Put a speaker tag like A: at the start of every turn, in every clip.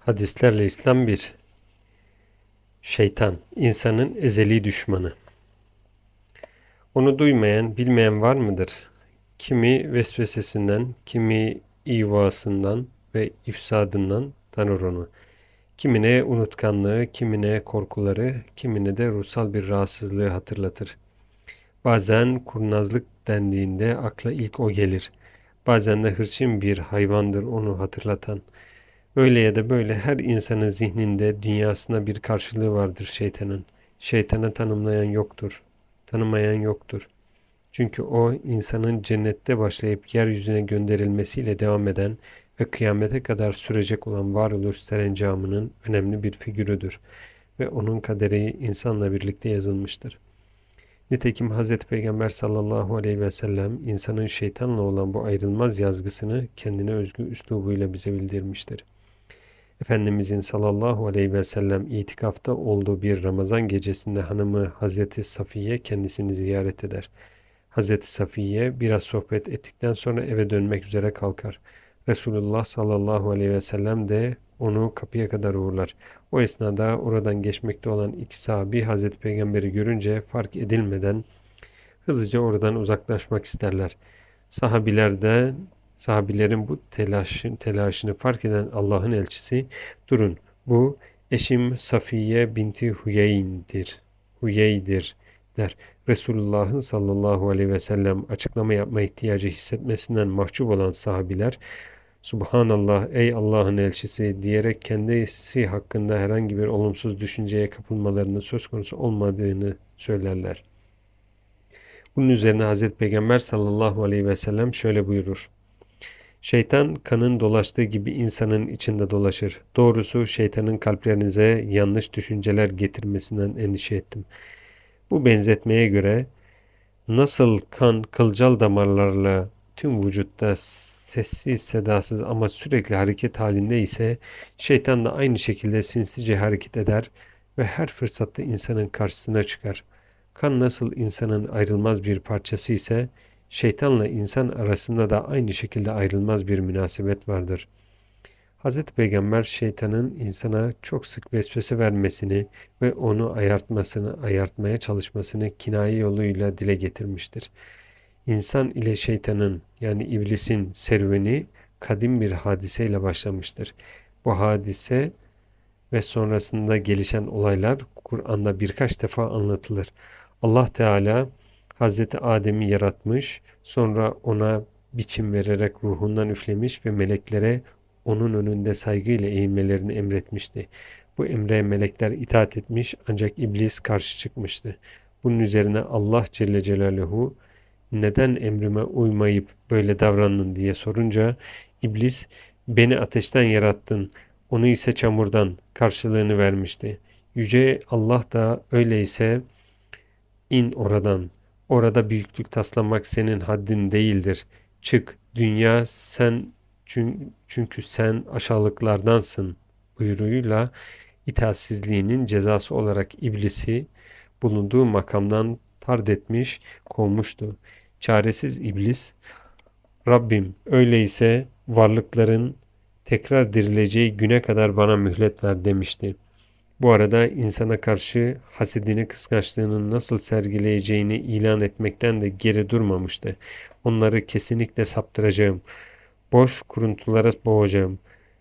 A: Hadislerle İslam 1. Şeytan, insanın ezeli düşmanı. Onu duymayan, bilmeyen var mıdır? Kimi vesvesesinden, kimi ivasından ve ifsadından tanır onu. Kimine unutkanlığı, kimine korkuları, kimine de ruhsal bir rahatsızlığı hatırlatır. Bazen kurnazlık dendiğinde akla ilk o gelir. Bazen de hırçın bir hayvandır onu hatırlatan.'' Öyle ya da böyle her insanın zihninde, dünyasında bir karşılığı vardır şeytanın. Şeytanı tanımlayan yoktur, tanımayan yoktur. Çünkü o insanın cennette başlayıp yeryüzüne gönderilmesiyle devam eden ve kıyamete kadar sürecek olan varoluş serencamının önemli bir figürüdür ve onun kaderi insanla birlikte yazılmıştır. Nitekim Hz. Peygamber sallallahu aleyhi ve sellem insanın şeytanla olan bu ayrılmaz yazgısını kendine özgü üslubuyla bize bildirmiştir. Efendimizin sallallahu aleyhi ve sellem itikafta olduğu bir Ramazan gecesinde hanımı Hazreti Safiye kendisini ziyaret eder. Hazreti Safiye biraz sohbet ettikten sonra eve dönmek üzere kalkar. Resulullah sallallahu aleyhi ve sellem de onu kapıya kadar uğurlar. O esnada oradan geçmekte olan iki sahabi Hazreti Peygamber'i görünce fark edilmeden hızlıca oradan uzaklaşmak isterler. Sahabiler de Sahabilerin bu telaşın, telaşını fark eden Allah'ın elçisi, durun bu eşim Safiye binti Huyeyn'dir, Huyey'dir der. Resulullah'ın sallallahu aleyhi ve sellem açıklama yapma ihtiyacı hissetmesinden mahcup olan sahabiler, Subhanallah ey Allah'ın elçisi diyerek kendisi hakkında herhangi bir olumsuz düşünceye kapılmalarının söz konusu olmadığını söylerler. Bunun üzerine Hazreti Peygamber sallallahu aleyhi ve sellem şöyle buyurur. Şeytan kanın dolaştığı gibi insanın içinde dolaşır. Doğrusu şeytanın kalplerinize yanlış düşünceler getirmesinden endişe ettim. Bu benzetmeye göre nasıl kan kılcal damarlarla tüm vücutta sessiz sedasız ama sürekli hareket halinde ise şeytan da aynı şekilde sinsice hareket eder ve her fırsatta insanın karşısına çıkar. Kan nasıl insanın ayrılmaz bir parçası ise Şeytanla insan arasında da aynı şekilde ayrılmaz bir münasebet vardır. Hz. Peygamber şeytanın insana çok sık vesvese vermesini ve onu ayartmasını, ayartmaya çalışmasını kinaye yoluyla dile getirmiştir. İnsan ile şeytanın yani iblisin serüveni kadim bir hadiseyle başlamıştır. Bu hadise ve sonrasında gelişen olaylar Kur'an'da birkaç defa anlatılır. Allah Teala Hazreti Adem'i yaratmış, sonra ona biçim vererek ruhundan üflemiş ve meleklere onun önünde saygıyla eğilmelerini emretmişti. Bu emre melekler itaat etmiş ancak iblis karşı çıkmıştı. Bunun üzerine Allah Celle Celaluhu neden emrime uymayıp böyle davrandın diye sorunca iblis beni ateşten yarattın, onu ise çamurdan karşılığını vermişti. Yüce Allah da öyleyse in oradan Orada büyüklük taslamak senin haddin değildir. Çık, dünya sen çünkü sen aşağılıklardansın buyruğuyla itaatsizliğinin cezası olarak iblisi bulunduğu makamdan tard etmiş, kovmuştu. Çaresiz iblis, Rabbim öyleyse varlıkların tekrar dirileceği güne kadar bana mühlet ver demişti. Bu arada insana karşı hasedini kıskançlığını nasıl sergileyeceğini ilan etmekten de geri durmamıştı. Onları kesinlikle saptıracağım. Boş kuruntulara boğacağım.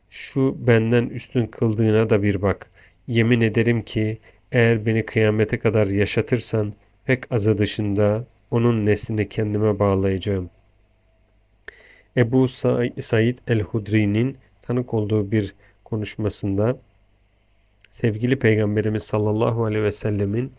A: Şu benden üstün kıldığına da bir bak. Yemin ederim ki eğer beni kıyamete kadar yaşatırsan pek azı dışında onun neslini kendime bağlayacağım. Ebu Said el-Hudri'nin tanık olduğu bir konuşmasında sevgili Peygamberimiz sallallahu aleyhi ve sellemin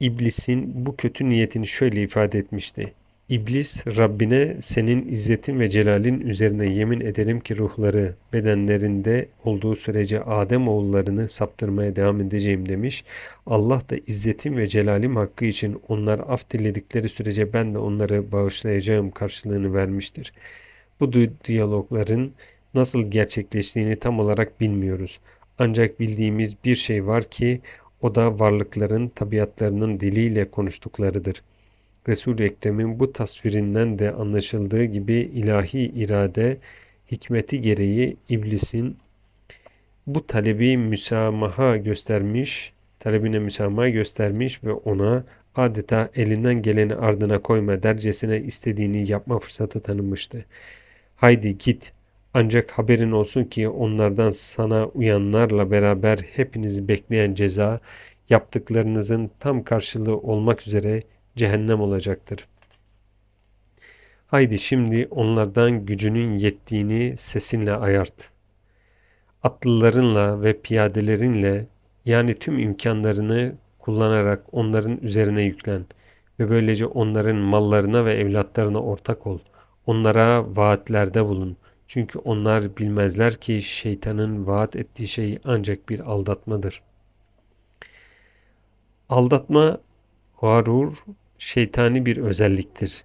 A: iblisin bu kötü niyetini şöyle ifade etmişti. İblis Rabbine senin izzetin ve celalin üzerine yemin ederim ki ruhları bedenlerinde olduğu sürece Adem oğullarını saptırmaya devam edeceğim demiş. Allah da izzetim ve celalim hakkı için onlar af diledikleri sürece ben de onları bağışlayacağım karşılığını vermiştir. Bu diyalogların nasıl gerçekleştiğini tam olarak bilmiyoruz. Ancak bildiğimiz bir şey var ki o da varlıkların tabiatlarının diliyle konuştuklarıdır. Resul-i Ekrem'in bu tasvirinden de anlaşıldığı gibi ilahi irade hikmeti gereği iblisin bu talebi müsamaha göstermiş, talebine müsamaha göstermiş ve ona adeta elinden geleni ardına koyma dercesine istediğini yapma fırsatı tanımıştı. Haydi git ancak haberin olsun ki onlardan sana uyanlarla beraber hepinizi bekleyen ceza yaptıklarınızın tam karşılığı olmak üzere cehennem olacaktır. Haydi şimdi onlardan gücünün yettiğini sesinle ayart. Atlılarınla ve piyadelerinle yani tüm imkanlarını kullanarak onların üzerine yüklen ve böylece onların mallarına ve evlatlarına ortak ol. Onlara vaatlerde bulun. Çünkü onlar bilmezler ki şeytanın vaat ettiği şey ancak bir aldatmadır. Aldatma, varur, şeytani bir özelliktir.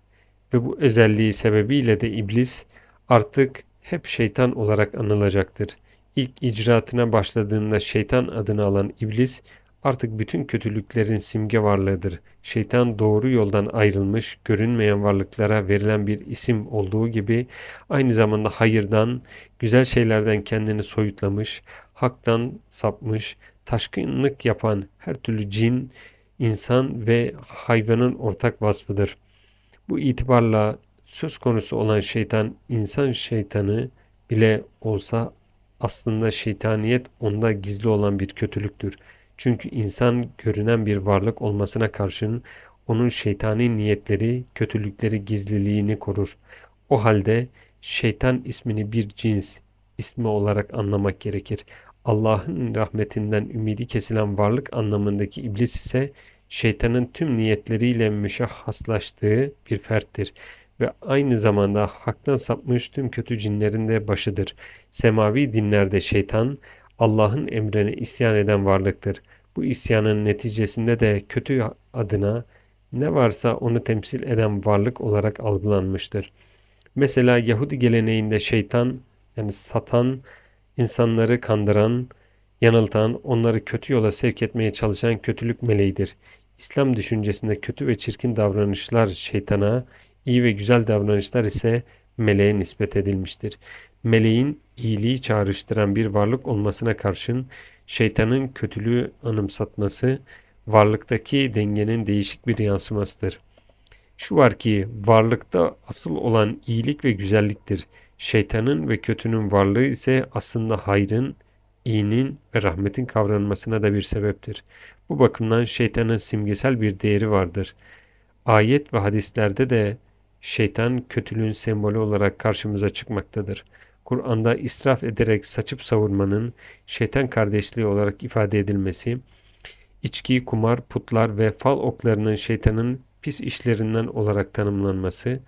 A: Ve bu özelliği sebebiyle de iblis artık hep şeytan olarak anılacaktır. İlk icraatına başladığında şeytan adını alan iblis artık bütün kötülüklerin simge varlığıdır. Şeytan doğru yoldan ayrılmış, görünmeyen varlıklara verilen bir isim olduğu gibi aynı zamanda hayırdan, güzel şeylerden kendini soyutlamış, haktan sapmış, taşkınlık yapan her türlü cin, insan ve hayvanın ortak vasfıdır. Bu itibarla söz konusu olan şeytan, insan şeytanı bile olsa aslında şeytaniyet onda gizli olan bir kötülüktür. Çünkü insan görünen bir varlık olmasına karşın onun şeytani niyetleri, kötülükleri gizliliğini korur. O halde şeytan ismini bir cins ismi olarak anlamak gerekir. Allah'ın rahmetinden ümidi kesilen varlık anlamındaki iblis ise şeytanın tüm niyetleriyle müşahhaslaştığı bir ferttir ve aynı zamanda haktan sapmış tüm kötü cinlerin de başıdır. Semavi dinlerde şeytan Allah'ın emrine isyan eden varlıktır. Bu isyanın neticesinde de kötü adına ne varsa onu temsil eden varlık olarak algılanmıştır. Mesela Yahudi geleneğinde şeytan yani satan, insanları kandıran, yanıltan, onları kötü yola sevk etmeye çalışan kötülük meleğidir. İslam düşüncesinde kötü ve çirkin davranışlar şeytana, iyi ve güzel davranışlar ise meleğe nispet edilmiştir. Meleğin iyiliği çağrıştıran bir varlık olmasına karşın şeytanın kötülüğü anımsatması varlıktaki dengenin değişik bir yansımasıdır. Şu var ki varlıkta asıl olan iyilik ve güzelliktir. Şeytanın ve kötünün varlığı ise aslında hayrın, iyinin ve rahmetin kavranmasına da bir sebeptir. Bu bakımdan şeytanın simgesel bir değeri vardır. Ayet ve hadislerde de şeytan kötülüğün sembolü olarak karşımıza çıkmaktadır. Kur'an'da israf ederek saçıp savurmanın şeytan kardeşliği olarak ifade edilmesi, içki, kumar, putlar ve fal oklarının şeytanın pis işlerinden olarak tanımlanması,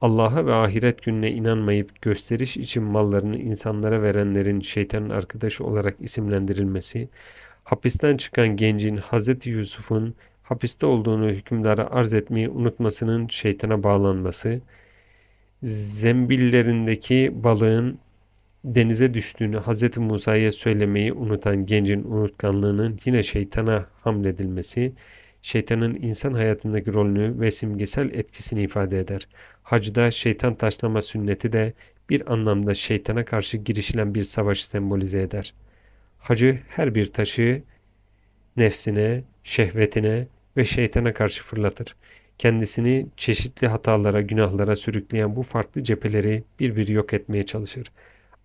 A: Allah'a ve ahiret gününe inanmayıp gösteriş için mallarını insanlara verenlerin şeytanın arkadaşı olarak isimlendirilmesi, hapisten çıkan gencin Hz. Yusuf'un hapiste olduğunu hükümdara arz etmeyi unutmasının şeytana bağlanması, zembillerindeki balığın denize düştüğünü Hz. Musa'ya söylemeyi unutan gencin unutkanlığının yine şeytana hamledilmesi, şeytanın insan hayatındaki rolünü ve simgesel etkisini ifade eder. Hacda şeytan taşlama sünneti de bir anlamda şeytana karşı girişilen bir savaşı sembolize eder. Hacı her bir taşı nefsine, şehvetine ve şeytana karşı fırlatır. Kendisini çeşitli hatalara, günahlara sürükleyen bu farklı cepheleri bir bir yok etmeye çalışır.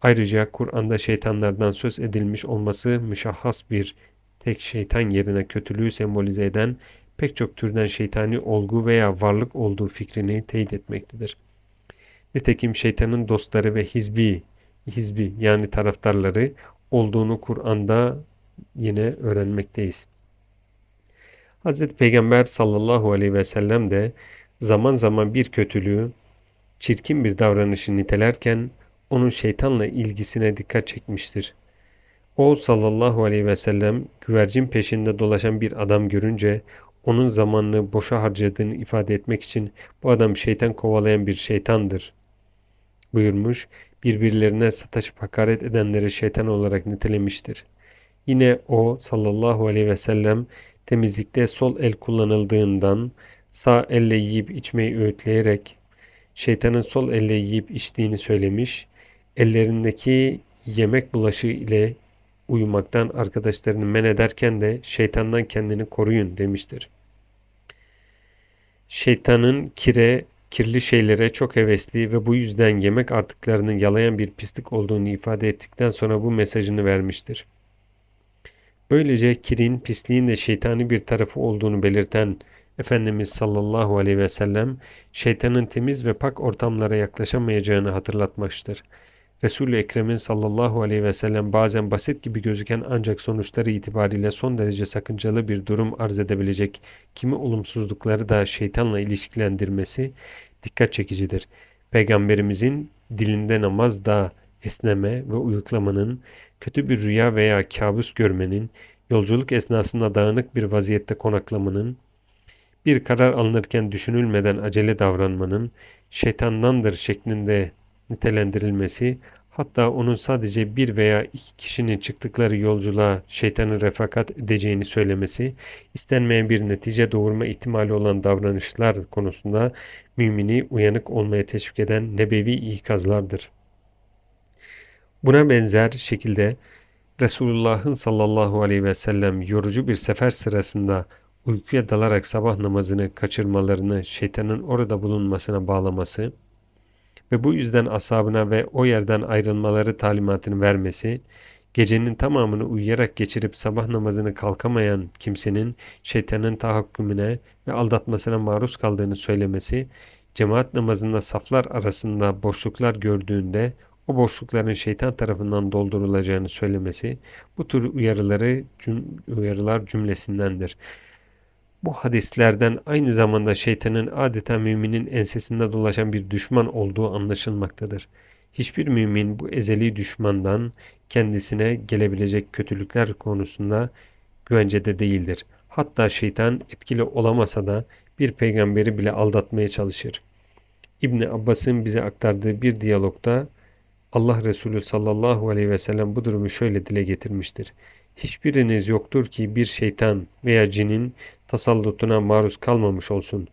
A: Ayrıca Kur'an'da şeytanlardan söz edilmiş olması müşahhas bir tek şeytan yerine kötülüğü sembolize eden pek çok türden şeytani olgu veya varlık olduğu fikrini teyit etmektedir. Nitekim şeytanın dostları ve hizbi, hizbi yani taraftarları olduğunu Kur'an'da yine öğrenmekteyiz. Hz. Peygamber sallallahu aleyhi ve sellem de zaman zaman bir kötülüğü, çirkin bir davranışı nitelerken onun şeytanla ilgisine dikkat çekmiştir. O sallallahu aleyhi ve sellem güvercin peşinde dolaşan bir adam görünce onun zamanını boşa harcadığını ifade etmek için bu adam şeytan kovalayan bir şeytandır buyurmuş, birbirlerine sataşıp hakaret edenleri şeytan olarak nitelemiştir. Yine o sallallahu aleyhi ve sellem temizlikte sol el kullanıldığından sağ elle yiyip içmeyi öğütleyerek şeytanın sol elle yiyip içtiğini söylemiş, ellerindeki yemek bulaşığı ile uyumaktan arkadaşlarını men ederken de şeytandan kendini koruyun demiştir. Şeytanın kire, kirli şeylere çok hevesli ve bu yüzden yemek artıklarını yalayan bir pislik olduğunu ifade ettikten sonra bu mesajını vermiştir. Böylece kirin, pisliğin de şeytani bir tarafı olduğunu belirten Efendimiz sallallahu aleyhi ve sellem şeytanın temiz ve pak ortamlara yaklaşamayacağını hatırlatmıştır. Resul-i Ekrem'in sallallahu aleyhi ve sellem bazen basit gibi gözüken ancak sonuçları itibariyle son derece sakıncalı bir durum arz edebilecek kimi olumsuzlukları da şeytanla ilişkilendirmesi dikkat çekicidir. Peygamberimizin dilinde namaz da esneme ve uyuklamanın, kötü bir rüya veya kabus görmenin, yolculuk esnasında dağınık bir vaziyette konaklamanın, bir karar alınırken düşünülmeden acele davranmanın şeytandandır şeklinde nitelendirilmesi, hatta onun sadece bir veya iki kişinin çıktıkları yolculuğa şeytanın refakat edeceğini söylemesi, istenmeyen bir netice doğurma ihtimali olan davranışlar konusunda mümini uyanık olmaya teşvik eden nebevi ikazlardır. Buna benzer şekilde Resulullah'ın sallallahu aleyhi ve sellem yorucu bir sefer sırasında uykuya dalarak sabah namazını kaçırmalarını şeytanın orada bulunmasına bağlaması ve bu yüzden asabına ve o yerden ayrılmaları talimatını vermesi, gecenin tamamını uyuyarak geçirip sabah namazını kalkamayan kimsenin şeytanın tahakkümüne ve aldatmasına maruz kaldığını söylemesi, cemaat namazında saflar arasında boşluklar gördüğünde o boşlukların şeytan tarafından doldurulacağını söylemesi bu tür uyarıları cüm uyarılar cümlesindendir. Bu hadislerden aynı zamanda şeytanın adeta müminin ensesinde dolaşan bir düşman olduğu anlaşılmaktadır. Hiçbir mümin bu ezeli düşmandan kendisine gelebilecek kötülükler konusunda güvencede değildir. Hatta şeytan etkili olamasa da bir peygamberi bile aldatmaya çalışır. İbni Abbas'ın bize aktardığı bir diyalogda Allah Resulü sallallahu aleyhi ve sellem bu durumu şöyle dile getirmiştir. Hiçbiriniz yoktur ki bir şeytan veya cinin tasallutuna maruz kalmamış olsun.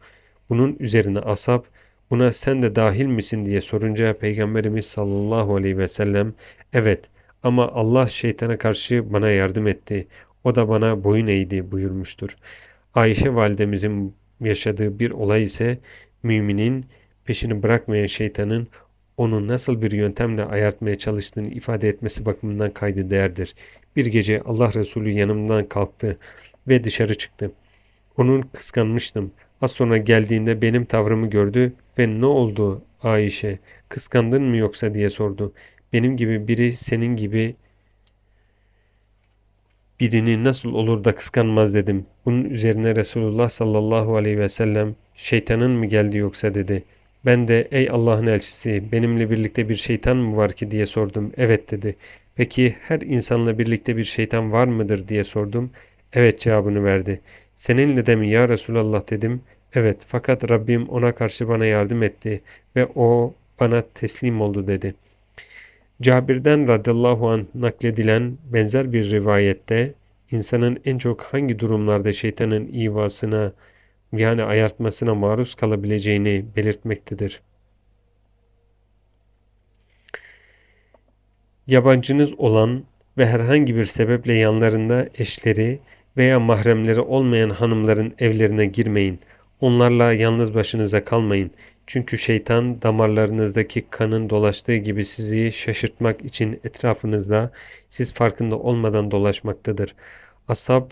A: Bunun üzerine asap buna sen de dahil misin diye sorunca Peygamberimiz sallallahu aleyhi ve sellem evet ama Allah şeytana karşı bana yardım etti. O da bana boyun eğdi buyurmuştur. Ayşe validemizin yaşadığı bir olay ise müminin peşini bırakmayan şeytanın onu nasıl bir yöntemle ayartmaya çalıştığını ifade etmesi bakımından kaydı değerdir. Bir gece Allah Resulü yanımdan kalktı ve dışarı çıktı. Onun kıskanmıştım. Az sonra geldiğinde benim tavrımı gördü ve ne oldu Ayşe kıskandın mı yoksa diye sordu. Benim gibi biri senin gibi birini nasıl olur da kıskanmaz dedim. Bunun üzerine Resulullah sallallahu aleyhi ve sellem şeytanın mı geldi yoksa dedi. Ben de ey Allah'ın elçisi benimle birlikte bir şeytan mı var ki diye sordum. Evet dedi. Peki her insanla birlikte bir şeytan var mıdır diye sordum. Evet cevabını verdi. Seninle de mi ya Resulallah dedim. Evet fakat Rabbim ona karşı bana yardım etti ve o bana teslim oldu dedi. Cabir'den radıyallahu an nakledilen benzer bir rivayette insanın en çok hangi durumlarda şeytanın ivasına yani ayartmasına maruz kalabileceğini belirtmektedir. Yabancınız olan ve herhangi bir sebeple yanlarında eşleri veya mahremleri olmayan hanımların evlerine girmeyin. Onlarla yalnız başınıza kalmayın. Çünkü şeytan damarlarınızdaki kanın dolaştığı gibi sizi şaşırtmak için etrafınızda siz farkında olmadan dolaşmaktadır. Asab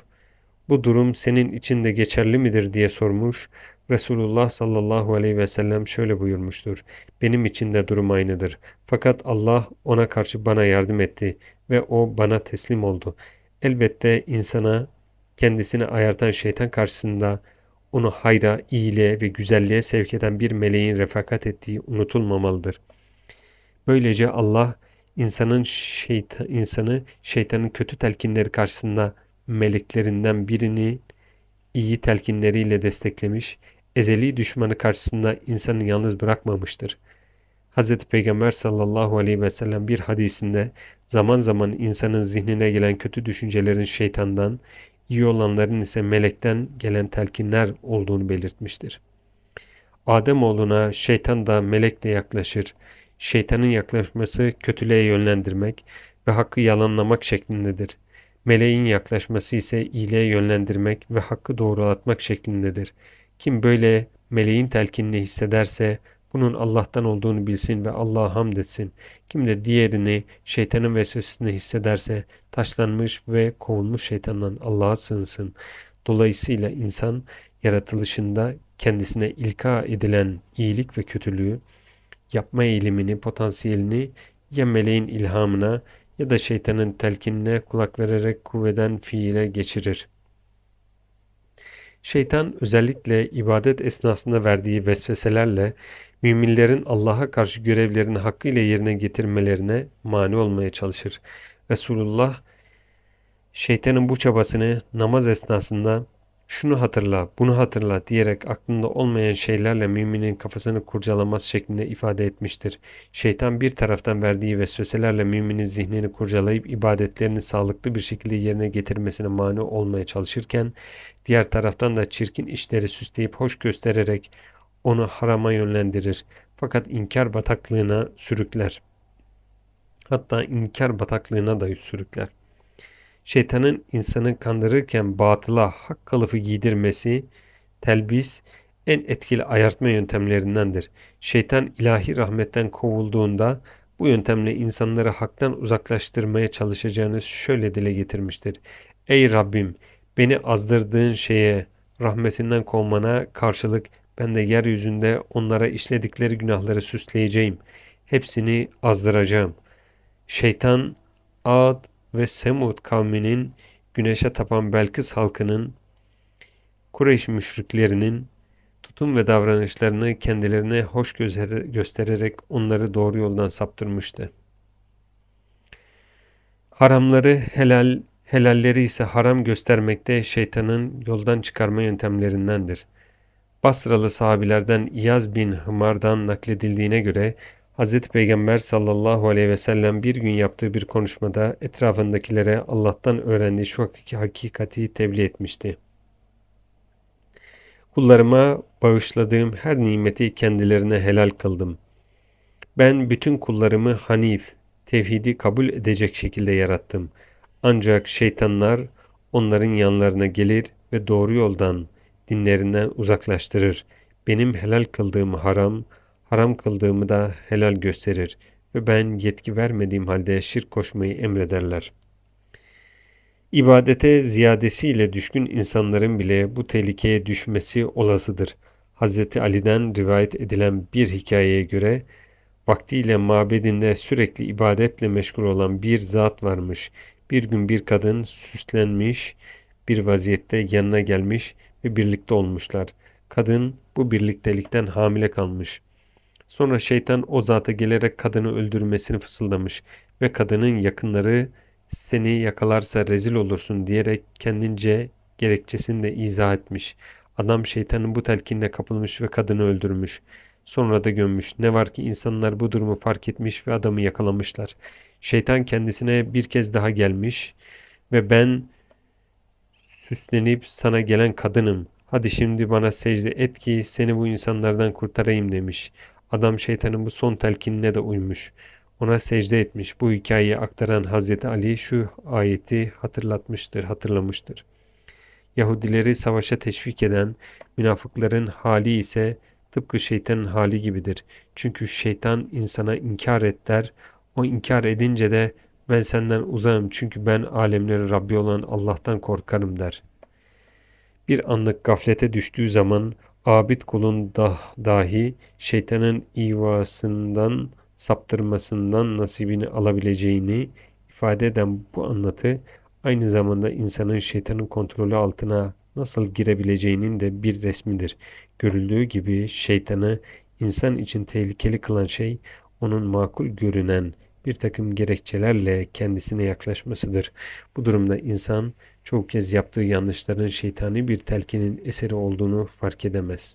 A: bu durum senin için de geçerli midir diye sormuş. Resulullah sallallahu aleyhi ve sellem şöyle buyurmuştur. Benim için de durum aynıdır. Fakat Allah ona karşı bana yardım etti ve o bana teslim oldu. Elbette insana kendisini ayartan şeytan karşısında onu hayra, iyiliğe ve güzelliğe sevk eden bir meleğin refakat ettiği unutulmamalıdır. Böylece Allah insanın şeytan, insanı şeytanın kötü telkinleri karşısında meleklerinden birini iyi telkinleriyle desteklemiş, ezeli düşmanı karşısında insanı yalnız bırakmamıştır. Hz. Peygamber sallallahu aleyhi ve sellem bir hadisinde zaman zaman insanın zihnine gelen kötü düşüncelerin şeytandan, iyi olanların ise melekten gelen telkinler olduğunu belirtmiştir. Ademoğluna şeytan da melek de yaklaşır. Şeytanın yaklaşması kötülüğe yönlendirmek, ve hakkı yalanlamak şeklindedir. Meleğin yaklaşması ise iyiliğe yönlendirmek ve hakkı doğrulatmak şeklindedir. Kim böyle meleğin telkinini hissederse bunun Allah'tan olduğunu bilsin ve Allah'a hamd etsin. Kim de diğerini şeytanın vesvesesini hissederse taşlanmış ve kovulmuş şeytandan Allah'a sığınsın. Dolayısıyla insan yaratılışında kendisine ilka edilen iyilik ve kötülüğü, yapma eğilimini, potansiyelini ya meleğin ilhamına ya da şeytanın telkinine kulak vererek kuvveden fiile geçirir. Şeytan özellikle ibadet esnasında verdiği vesveselerle müminlerin Allah'a karşı görevlerini hakkıyla yerine getirmelerine mani olmaya çalışır. Resulullah şeytanın bu çabasını namaz esnasında şunu hatırla, bunu hatırla diyerek aklında olmayan şeylerle müminin kafasını kurcalaması şeklinde ifade etmiştir. Şeytan bir taraftan verdiği vesveselerle müminin zihnini kurcalayıp ibadetlerini sağlıklı bir şekilde yerine getirmesine mani olmaya çalışırken, diğer taraftan da çirkin işleri süsleyip hoş göstererek onu harama yönlendirir. Fakat inkar bataklığına sürükler. Hatta inkar bataklığına da sürükler. Şeytanın insanı kandırırken batıla hak kılıfı giydirmesi, telbis en etkili ayartma yöntemlerindendir. Şeytan ilahi rahmetten kovulduğunda bu yöntemle insanları haktan uzaklaştırmaya çalışacağını şöyle dile getirmiştir. Ey Rabbim beni azdırdığın şeye rahmetinden kovmana karşılık ben de yeryüzünde onlara işledikleri günahları süsleyeceğim. Hepsini azdıracağım. Şeytan Ad ve Semud kavminin güneşe tapan Belkıs halkının Kureyş müşriklerinin tutum ve davranışlarını kendilerine hoş göstererek onları doğru yoldan saptırmıştı. Haramları helal, helalleri ise haram göstermekte şeytanın yoldan çıkarma yöntemlerindendir. Basralı sahabilerden İyaz bin Hımar'dan nakledildiğine göre Hz. Peygamber sallallahu aleyhi ve sellem bir gün yaptığı bir konuşmada etrafındakilere Allah'tan öğrendiği şu hakikati tebliğ etmişti. Kullarıma bağışladığım her nimeti kendilerine helal kıldım. Ben bütün kullarımı hanif, tevhidi kabul edecek şekilde yarattım. Ancak şeytanlar onların yanlarına gelir ve doğru yoldan, dinlerinden uzaklaştırır. Benim helal kıldığım haram, haram kıldığımı da helal gösterir ve ben yetki vermediğim halde şirk koşmayı emrederler. İbadete ziyadesiyle düşkün insanların bile bu tehlikeye düşmesi olasıdır. Hz. Ali'den rivayet edilen bir hikayeye göre vaktiyle mabedinde sürekli ibadetle meşgul olan bir zat varmış. Bir gün bir kadın süslenmiş bir vaziyette yanına gelmiş ve birlikte olmuşlar. Kadın bu birliktelikten hamile kalmış. Sonra şeytan o zata gelerek kadını öldürmesini fısıldamış ve kadının yakınları seni yakalarsa rezil olursun diyerek kendince gerekçesini de izah etmiş. Adam şeytanın bu telkinine kapılmış ve kadını öldürmüş. Sonra da gömmüş. Ne var ki insanlar bu durumu fark etmiş ve adamı yakalamışlar. Şeytan kendisine bir kez daha gelmiş ve ben süslenip sana gelen kadınım. Hadi şimdi bana secde et ki seni bu insanlardan kurtarayım demiş. Adam şeytanın bu son telkinine de uymuş. Ona secde etmiş. Bu hikayeyi aktaran Hazreti Ali şu ayeti hatırlatmıştır, hatırlamıştır. Yahudileri savaşa teşvik eden münafıkların hali ise tıpkı şeytanın hali gibidir. Çünkü şeytan insana inkar et der. O inkar edince de ben senden uzağım çünkü ben alemlerin Rabbi olan Allah'tan korkarım der. Bir anlık gaflete düştüğü zaman abid kulun dah dahi şeytanın ivasından, saptırmasından nasibini alabileceğini ifade eden bu anlatı aynı zamanda insanın şeytanın kontrolü altına nasıl girebileceğinin de bir resmidir. Görüldüğü gibi şeytanı insan için tehlikeli kılan şey onun makul görünen bir takım gerekçelerle kendisine yaklaşmasıdır. Bu durumda insan çok kez yaptığı yanlışların şeytani bir telkinin eseri olduğunu fark edemez.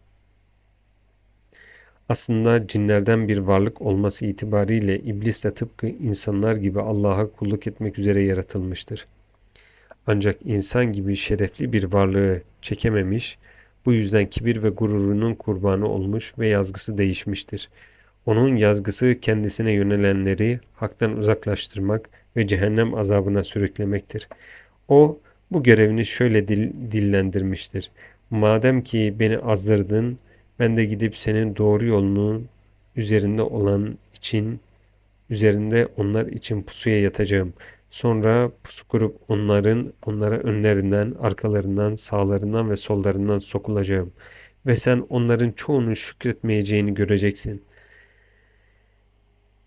A: Aslında cinlerden bir varlık olması itibariyle iblis de tıpkı insanlar gibi Allah'a kulluk etmek üzere yaratılmıştır. Ancak insan gibi şerefli bir varlığı çekememiş, bu yüzden kibir ve gururunun kurbanı olmuş ve yazgısı değişmiştir. Onun yazgısı kendisine yönelenleri haktan uzaklaştırmak ve cehennem azabına sürüklemektir. O bu görevini şöyle dil, dillendirmiştir. Madem ki beni azdırdın, ben de gidip senin doğru yolunun üzerinde olan için, üzerinde onlar için pusuya yatacağım. Sonra pusu kurup onların, onlara önlerinden, arkalarından, sağlarından ve sollarından sokulacağım. Ve sen onların çoğunun şükretmeyeceğini göreceksin.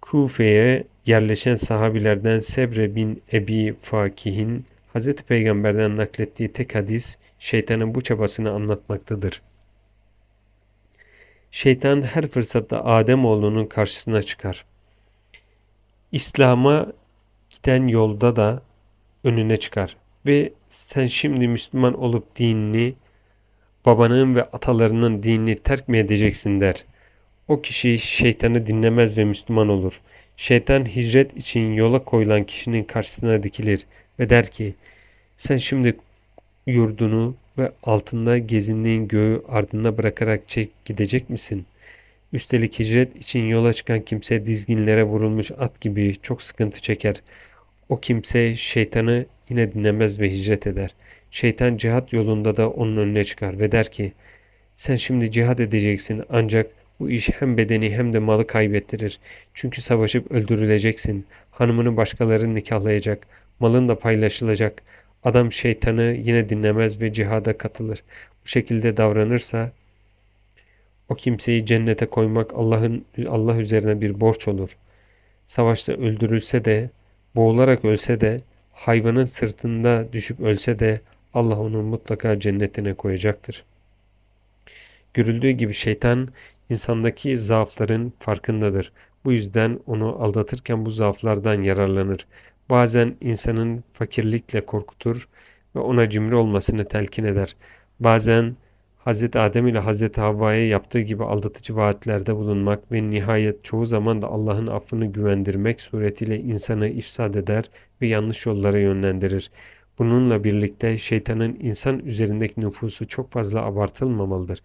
A: Kufe'ye yerleşen sahabilerden Sebre bin Ebi Fakih'in Hz. Peygamber'den naklettiği tek hadis şeytanın bu çabasını anlatmaktadır. Şeytan her fırsatta Ademoğlunun karşısına çıkar. İslam'a giden yolda da önüne çıkar ve sen şimdi Müslüman olup dinini, babanın ve atalarının dinini terk mi edeceksin der. O kişi şeytanı dinlemez ve Müslüman olur. Şeytan hicret için yola koyulan kişinin karşısına dikilir ve der ki, sen şimdi yurdunu ve altında gezindiğin göğü ardında bırakarak çek gidecek misin? Üstelik hicret için yola çıkan kimse dizginlere vurulmuş at gibi çok sıkıntı çeker. O kimse şeytanı yine dinlemez ve hicret eder. Şeytan cihat yolunda da onun önüne çıkar ve der ki, sen şimdi cihat edeceksin ancak bu iş hem bedeni hem de malı kaybettirir. Çünkü savaşıp öldürüleceksin. Hanımını başkaları nikahlayacak. Malın da paylaşılacak. Adam şeytanı yine dinlemez ve cihada katılır. Bu şekilde davranırsa o kimseyi cennete koymak Allah'ın Allah üzerine bir borç olur. Savaşta öldürülse de, boğularak ölse de, hayvanın sırtında düşüp ölse de Allah onu mutlaka cennetine koyacaktır. Görüldüğü gibi şeytan insandaki zaafların farkındadır. Bu yüzden onu aldatırken bu zaaflardan yararlanır. Bazen insanın fakirlikle korkutur ve ona cimri olmasını telkin eder. Bazen Hz. Adem ile Hz. Havva'ya yaptığı gibi aldatıcı vaatlerde bulunmak ve nihayet çoğu zaman da Allah'ın affını güvendirmek suretiyle insanı ifsad eder ve yanlış yollara yönlendirir. Bununla birlikte şeytanın insan üzerindeki nüfusu çok fazla abartılmamalıdır.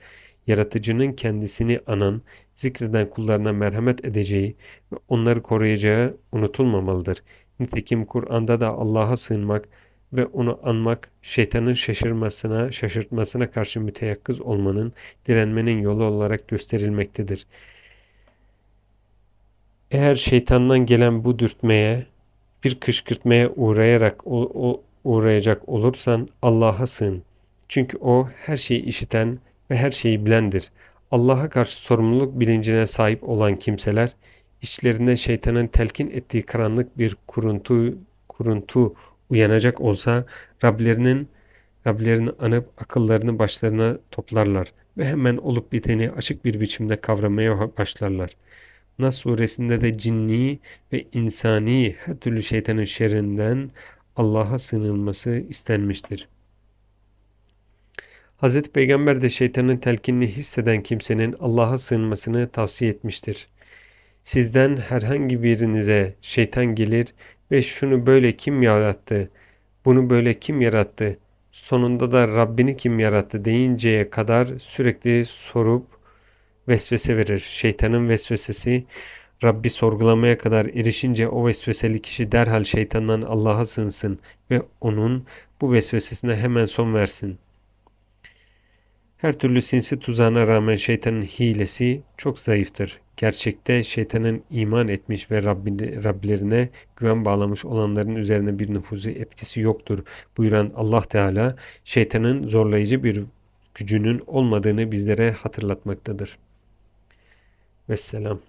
A: Yaratıcının kendisini anan, zikreden kullarına merhamet edeceği ve onları koruyacağı unutulmamalıdır. Nitekim Kur'an'da da Allah'a sığınmak ve onu anmak, şeytanın şaşırmasına, şaşırtmasına karşı müteyakkız olmanın, direnmenin yolu olarak gösterilmektedir. Eğer şeytandan gelen bu dürtmeye, bir kışkırtmaya uğrayarak o, o, uğrayacak olursan Allah'a sığın. Çünkü O her şeyi işiten ve her şeyi bilendir. Allah'a karşı sorumluluk bilincine sahip olan kimseler, içlerinde şeytanın telkin ettiği karanlık bir kuruntu, kuruntu uyanacak olsa Rablerinin Rablerini anıp akıllarını başlarına toplarlar ve hemen olup biteni açık bir biçimde kavramaya başlarlar. Nas suresinde de cinni ve insani her türlü şeytanın şerrinden Allah'a sığınılması istenmiştir. Hz. Peygamber de şeytanın telkinini hisseden kimsenin Allah'a sığınmasını tavsiye etmiştir. Sizden herhangi birinize şeytan gelir ve şunu böyle kim yarattı, bunu böyle kim yarattı, sonunda da Rabbini kim yarattı deyinceye kadar sürekli sorup vesvese verir. Şeytanın vesvesesi Rabbi sorgulamaya kadar erişince o vesveseli kişi derhal şeytandan Allah'a sığınsın ve onun bu vesvesesine hemen son versin. Her türlü sinsi tuzağına rağmen şeytanın hilesi çok zayıftır. Gerçekte şeytanın iman etmiş ve Rabbi, Rablerine güven bağlamış olanların üzerine bir nüfuzu etkisi yoktur. Buyuran Allah Teala şeytanın zorlayıcı bir gücünün olmadığını bizlere hatırlatmaktadır. Vesselam.